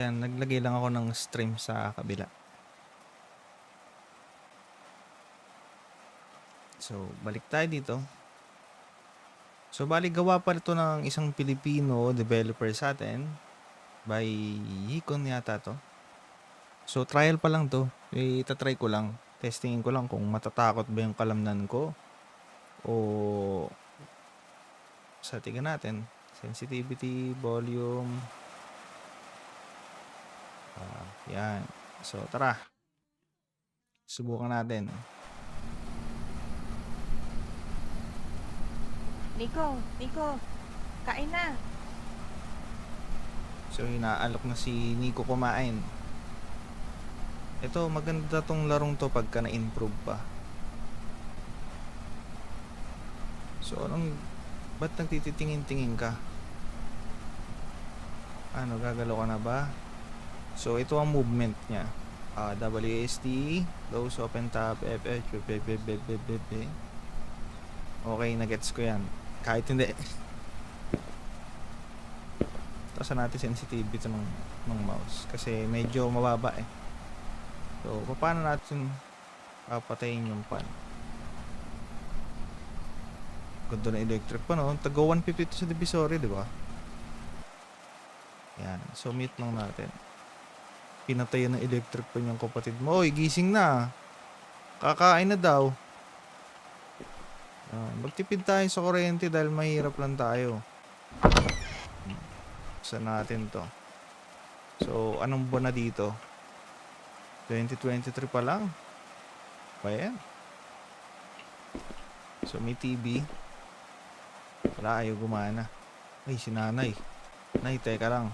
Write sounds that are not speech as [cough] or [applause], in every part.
Ayan, naglagay lang ako ng stream sa kabila. So, balik tayo dito. So, bali gawa pa ito ng isang Pilipino developer sa atin. By Hikon yata to. So, trial pa lang to. Itatry ko lang. Testingin ko lang kung matatakot ba yung kalamnan ko. O sa tingnan natin. Sensitivity, volume. Yan. So, tara. Subukan natin. Nico, Nico, kain na. So, inaalok na si Nico kumain. Ito, maganda tong larong to pagka na-improve pa. So, anong... Ba't nagtititingin-tingin ka? Ano, gagalaw ka na ba? So, ito ang movement niya. Ah, WSD, close, open tab, FH, Okay, nagets ko yan. Kahit hindi. Tasan natin sensitivity ng, ng mouse. Kasi medyo mababa eh. So, paano natin papatayin yung pan? Ganda na electric pa no? Tago 150 to sa divisory, di ba? Yan. So, mute lang natin. Pinatayan ng electric pa yung kapatid mo. Oy, gising na. Kakain na daw. Yan. Magtipid tayo sa kuryente dahil mahirap lang tayo. Saan natin to? So, anong buwan na dito? 2023 pa lang. Pa yan. So, may TV. Wala, ayaw gumana. Ay, si nanay. Nay, teka lang.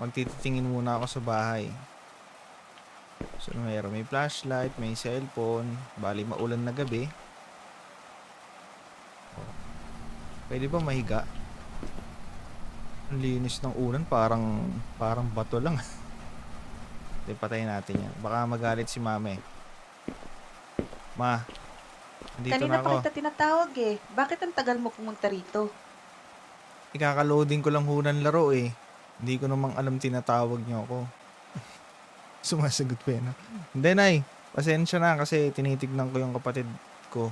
Magtititingin muna ako sa bahay. So, mayroon? May flashlight, may cellphone. Bali, maulan na gabi. Pwede ba mahiga? Ang linis ng ulan, parang parang bato lang. [laughs] Hindi, patayin natin yan. Baka magalit si mama eh. Ma, andito Kanina na pa ako. kita tinatawag eh. Bakit ang tagal mo pumunta rito? Ikaka-loading ko lang ng laro eh. Hindi ko namang alam tinatawag niyo ako. [laughs] Sumasagot pa yan. Hindi, Nay. Pasensya na kasi tinitignan ko yung kapatid ko.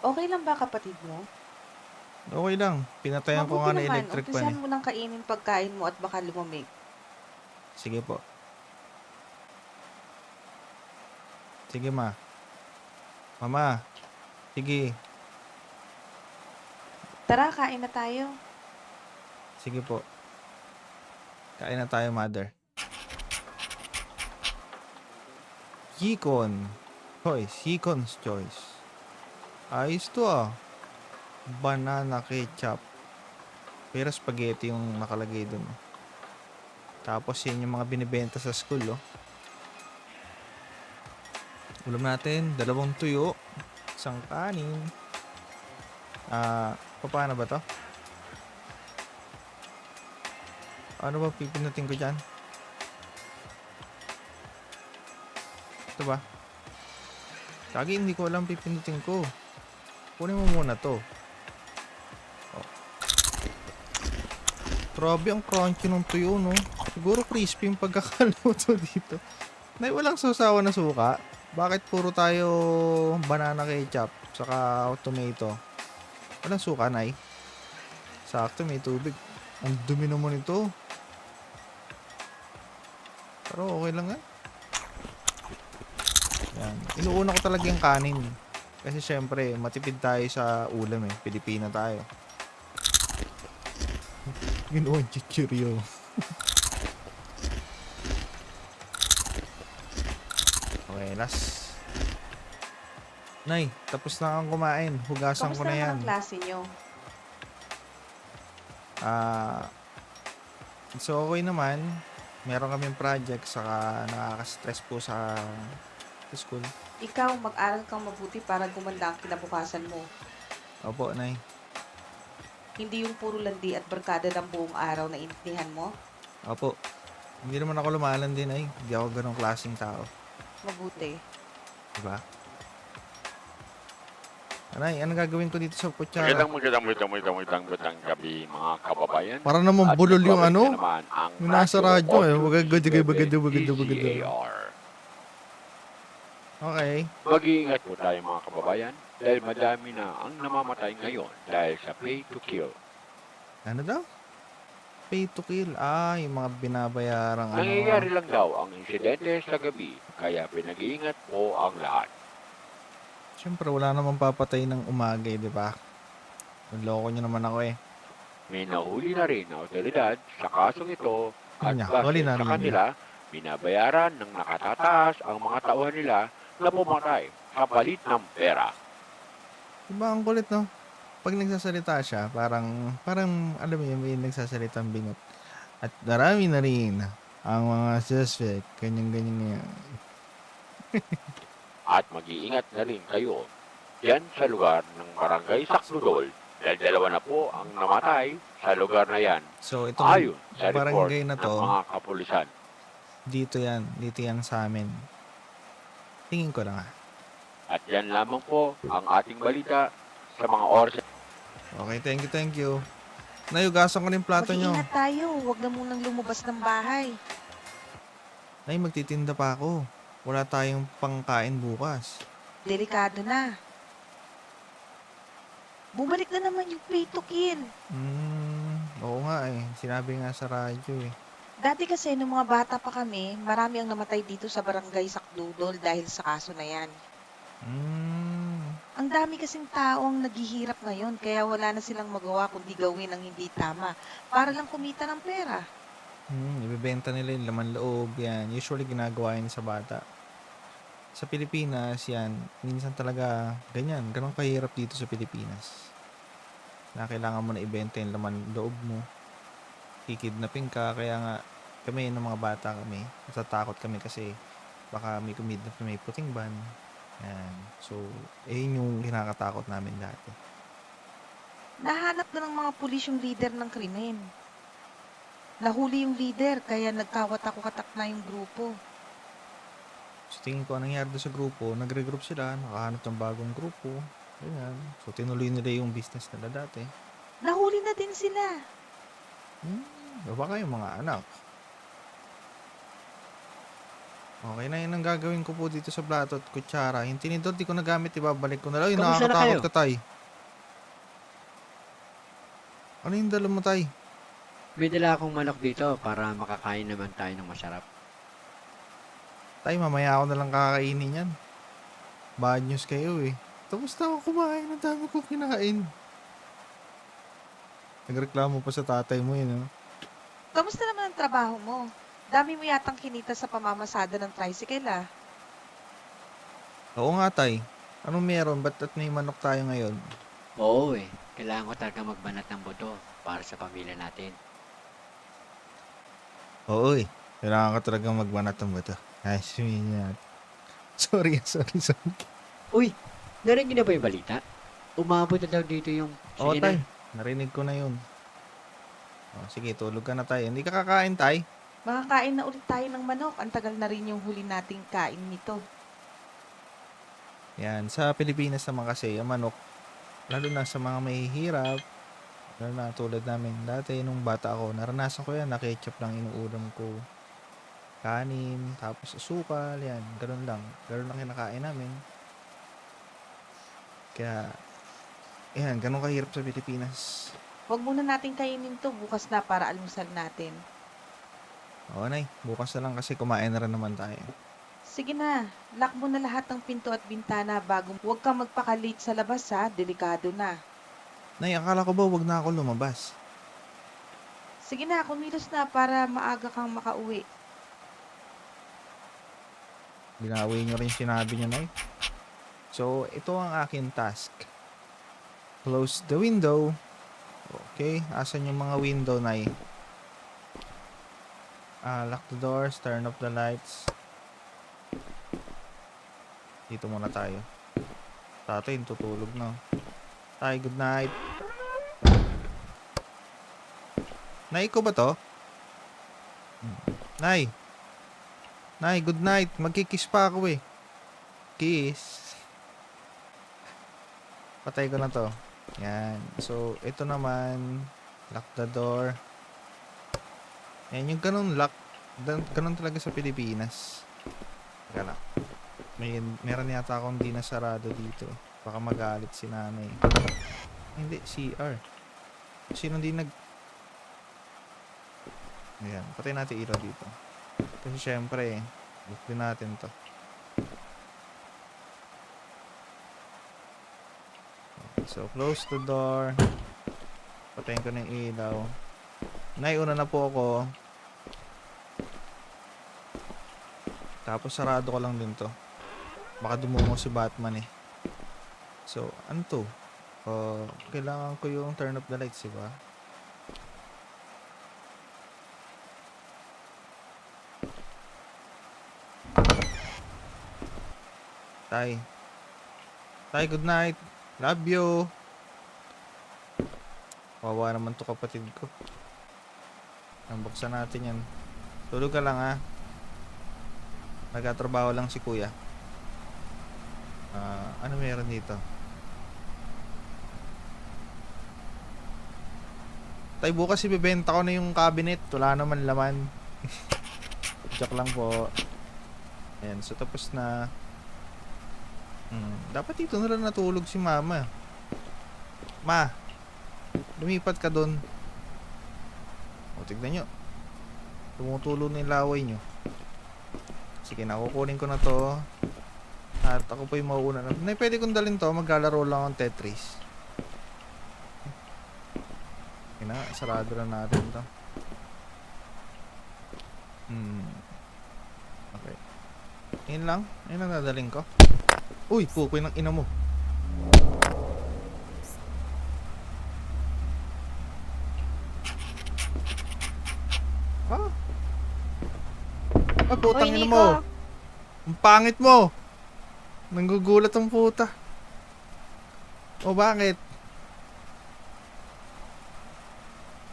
Okay lang ba kapatid mo? Okay lang. Pinatayan ko nga na electric pan umpisahan eh. mo nang kainin pagkain mo at baka lumamig. Sige po. Sige, ma. Mama. Sige. Tara, kain na tayo. Sige po. Kain na tayo, mother. Hikon. Choice. Hikon's choice. Ayos to ah. Banana ketchup. Pero spaghetti yung nakalagay dun. Tapos yan yung mga binibenta sa school, oh. Ulam natin, dalawang tuyo, isang kanin. Ah, paano ba to? Ano ba pipinutin ko dyan? Ito ba? Kagi hindi ko alam pipinutin ko. Kunin mo muna to. Oh. Grabe ang crunchy ng tuyo, no? Siguro crispy yung pagkakaluto [laughs] dito. Nay, walang sausawa na suka. Bakit puro tayo banana ketchup saka tomato? Walang suka, Nay. Sakto, may tubig. Ang dumi naman ito. Pero okay lang yan. Yan. Inuuna ko talaga yung kanin. Kasi syempre, matipid tayo sa ulam eh. Pilipina tayo. Ginoon chichiryo. [laughs] okay, last. Nay, tapos na akong kumain. Hugasan ko Kamusta na yan. naman ang klase nyo? Ah, so okay naman. Meron kaming project saka nakaka-stress po sa sa school. Ikaw, mag-aral kang mabuti para gumanda ang kinabukasan mo. Opo, Nay. Hindi yung puro landi at barkada ng buong araw na intindihan mo. Opo. Hindi naman ako lumalan din ay. Hindi ako ganong klaseng tao. Mabuti. Diba? Anay, anong gagawin ko dito sa kutsara? Magandang magandang magandang magandang magandang magandang gabi mga kababayan. Para naman bulol yung ano. Yung nasa radyo eh. Audio Maganda, maganda, 7 maganda, maganda, maganda. DCAR. Okay. Mag-iingat po tayo mga kababayan dahil madami na ang namamatay ngayon dahil sa pay to kill. Ano daw? Pay to kill. Ah, yung mga binabayarang ano. Nangyayari lang daw ang insidente sa gabi kaya pinag-iingat po ang lahat. Siyempre, wala namang papatay ng umaga eh, di ba? Naloko nyo naman ako eh. May nahuli na rin na otoridad sa kasong ito at base huli na sa rin kanila, binabayaran ng nakatataas ang mga tauhan nila na pumatay sa palit ng pera. Diba ang kulit, no? Pag nagsasalita siya, parang, parang, alam mo yun, may nagsasalitang bingot. At marami na rin ang mga suspect, ganyan-ganyan yan. [laughs] At mag-iingat na rin kayo yan sa lugar ng barangay Saknudol dahil dalawa na po ang namatay sa lugar na yan So, itong ayon sa barangay na ng to, mga kapulisan. dito yan, dito yan sa amin. Tingin ko lang ah. At yan lamang po ang ating balita sa mga oras Okay, thank you, thank you. Nayugasan ko na yung plato nyo. Mag-iingat tayo. Huwag na munang lumabas ng bahay. Nay, magtitinda pa ako. Wala tayong pangkain bukas. Delikado na. Bumalik na naman yung pay to kill. Hmm, oo nga eh. Sinabi nga sa radyo eh. Dati kasi nung mga bata pa kami, marami ang namatay dito sa barangay Sakdudol dahil sa kaso na yan. Hmm, Ang dami kasing tao ang naghihirap ngayon kaya wala na silang magawa kundi gawin ang hindi tama para lang kumita ng pera. Hmm, ibebenta nila yung laman loob yan. Usually ginagawa yan sa bata. Sa Pilipinas, yan, minsan talaga ganyan. Ganun kahirap dito sa Pilipinas. Na kailangan mo na ibenta yung laman loob mo. Kikidnapin ka, kaya nga kami ng mga bata kami, natatakot kami kasi baka may kumidnap na may puting ban. Yan. So, eh yun yung kinakatakot namin dati. Nahanap na ng mga pulis yung leader ng krimen. Nahuli yung leader kaya nagkawatak-watak na yung grupo. So, tingin ko anong nangyari doon sa grupo, nagre-group sila, nakahanap ng bagong grupo. Ganyan. So, tinuloy nila yung business nila dati. Nahuli na din sila. Hmm, baka yung mga anak. Okay na yun ang gagawin ko po dito sa plato at kutsara. Yung tinidor, di ko nagamit, ibabalik ko na lang. Uy, Kamusta na nakakatakot kayo? ka, tay. Ano yung dala mo, tay? May dala akong manok dito para makakain naman tayo ng masarap. Tay, mamaya ako na lang kakainin yan. Bad news kayo eh. Tapos na ako kumain. Ang dami kong kinain. Nagreklamo pa sa tatay mo yun, oh. Kamusta naman ang trabaho mo? Dami mo yatang kinita sa pamamasada ng tricycle ah. Oo nga, tay. Anong meron? Ba't at may manok tayo ngayon? Oo eh, kailangan ko talaga magbanat ng buto para sa pamilya natin. Oo eh. Kailangan ka talaga magbanat ng bato. Ay, sabihin niya. Sorry, [laughs] sorry, sorry. Uy, narinig niyo na ba yung balita? Umabot na daw dito yung... Oo, Sige tay. na. Narinig ko na yun. Oh, sige, tulog ka na tayo. Hindi ka kakain, tay. Makakain na ulit tayo ng manok. Ang tagal na rin yung huli nating kain nito. Yan. Sa Pilipinas naman kasi, ang manok, lalo na sa mga mahihirap, lalo na tulad namin. Dati, nung bata ako, naranasan ko yan. Na ketchup lang inuulam ko. Kanin, tapos asukal, yan. Ganun lang. Ganun lang kinakain namin. Kaya, yan, ganun kahirap sa Pilipinas. Huwag muna natin kainin to bukas na para almusal natin. Oo, nay. Bukas na lang kasi kumain na rin naman tayo. Sige na, lock mo na lahat ng pinto at bintana bago huwag kang magpakalit sa labas ha, delikado na. Nay, akala ko ba wag na ako lumabas? Sige na, kumilos na para maaga kang makauwi. Binawi nyo rin sinabi nyo, Nay. So, ito ang akin task. Close the window. Okay, asan yung mga window, Nay? Ah, lock the doors, turn off the lights. Dito muna tayo. Tatay, tutulog na. Tay, good night. Nay, ko ba to? Nay. Nay, good night. Magkikiss pa ako eh. Kiss. Patay ko na to. Yan. So, ito naman. Lock the door. Yan, yung ganun lock. Ganun talaga sa Pilipinas. Teka lang. May, meron yata akong di nasarado dito. Baka magalit si nanay. Hindi, CR. Sino di nag... Ayan, patay natin ilaw dito. Kasi syempre, look din natin to. So, close the door. Patayin ko na yung ilaw. Naiuna na po ako. Tapos sarado ko lang din to. Baka dumungo si Batman eh. So, ano to? Uh, kailangan ko yung turn off the lights, diba? Tay. Tay, good night. Love you. Wawa naman to kapatid ko. Ang buksan natin yan. Tulog ka lang ha. Nagkatrabaho lang si kuya. Ah, ano meron dito? Tay, bukas ibibenta ko na yung cabinet. Wala naman laman. [laughs] Joke lang po. Ayan, so tapos na. Hmm, dapat dito na lang natulog si mama. Ma, lumipat ka doon. O, tignan nyo. Tumutulo na yung laway nyo. Sige, nakukunin ko na to. At ako pa yung mauuna na. Nay, pwede kong dalhin to. Maglalaro lang akong Tetris. Ina, sarado na natin to. Hmm. Okay. Yun lang. Yun ang nadaling ko. Uy, pukoy ng ina mo. Ha? Ah, putang Hoy, ina mo. Ang pangit mo. Nanggugulat ang puta. O bakit?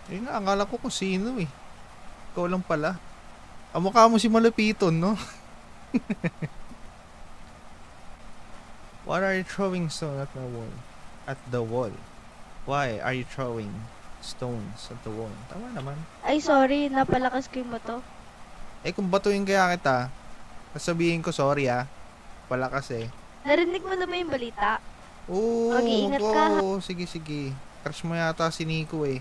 Eh nga, akala ko kung sino eh. Ikaw lang pala. Ang mukha mo si Malapiton, no? [laughs] What are you throwing stone at the wall? At the wall. Why are you throwing stones at the wall? Tama naman. Ay, sorry. Napalakas ko yung bato. Eh kung batuin kaya kita, sasabihin ko sorry ah. Palakas eh. Narinig mo na ba yung balita? Oo, Mag-iingat ka, oo, sige sige. Crush mo yata si Nico eh.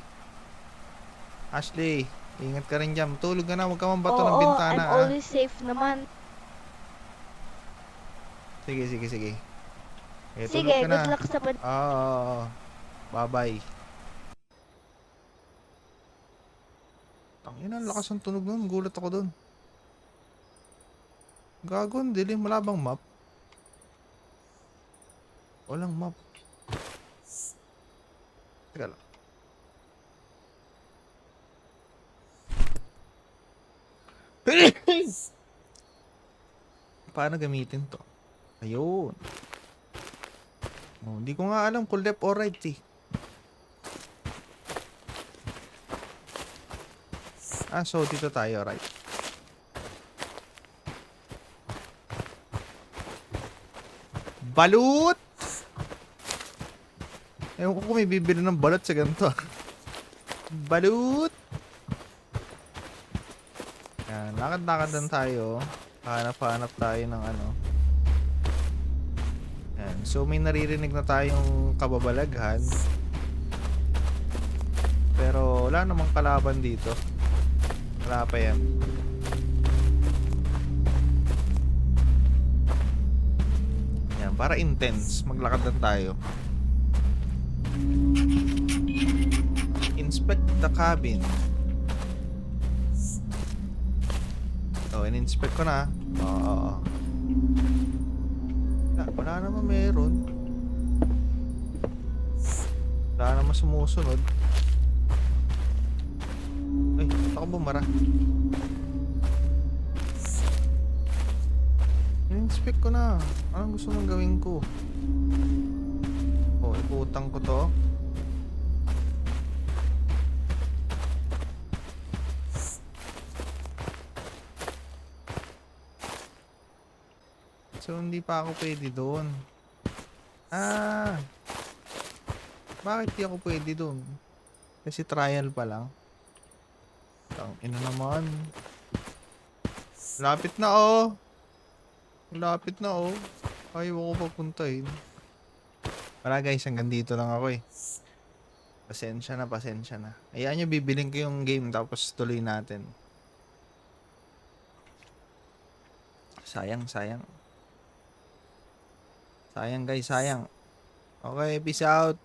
Ashley, ingat ka rin dyan. Tulog ka na, huwag ka mambato ng Oo, bintana I'm ah. always safe naman. Sige, sige, sige. Eh, Sige, tulog ka na. good luck sa pan... Oo, oo, oo. Bye-bye. Tangina, ang lakas ng tunog nun. Gulat ako dun. Gago, ang dilim. Wala bang map? Walang map. Teka lang. Paano gamitin to? Ayun. Oh, hindi ko nga alam kung left or right eh. Ah, so dito tayo, right. Balut! Ewan ko kung may bibili ng balot sa ganito. [laughs] Balut! Yan, lakad-lakad lang tayo. Hanap-hanap tayo ng ano. Yan. So may naririnig na tayong kababalaghan. Pero wala namang kalaban dito. Wala pa yan. Yan, para intense. Maglakad lang tayo. Inspect the cabin. Oh, in-inspect ko na. Oo. Wala, wala naman meron. Wala naman sumusunod. Ay, ba't ako bumara? In-inspect ko na. Anong gusto mong gawin ko? Oh, iputang ko to. So, hindi pa ako pwede doon. Ah! Bakit di ako pwede dun? Kasi trial pa lang. Tang ina naman. Lapit na oh. Lapit na oh. Ayaw ko papuntahin. Wala guys, hanggang dito lang ako eh. Pasensya na, pasensya na. Ayaan nyo, bibiling ko yung game tapos tuloy natin. Sayang, sayang. Sayang guys, sayang. Okay, peace out.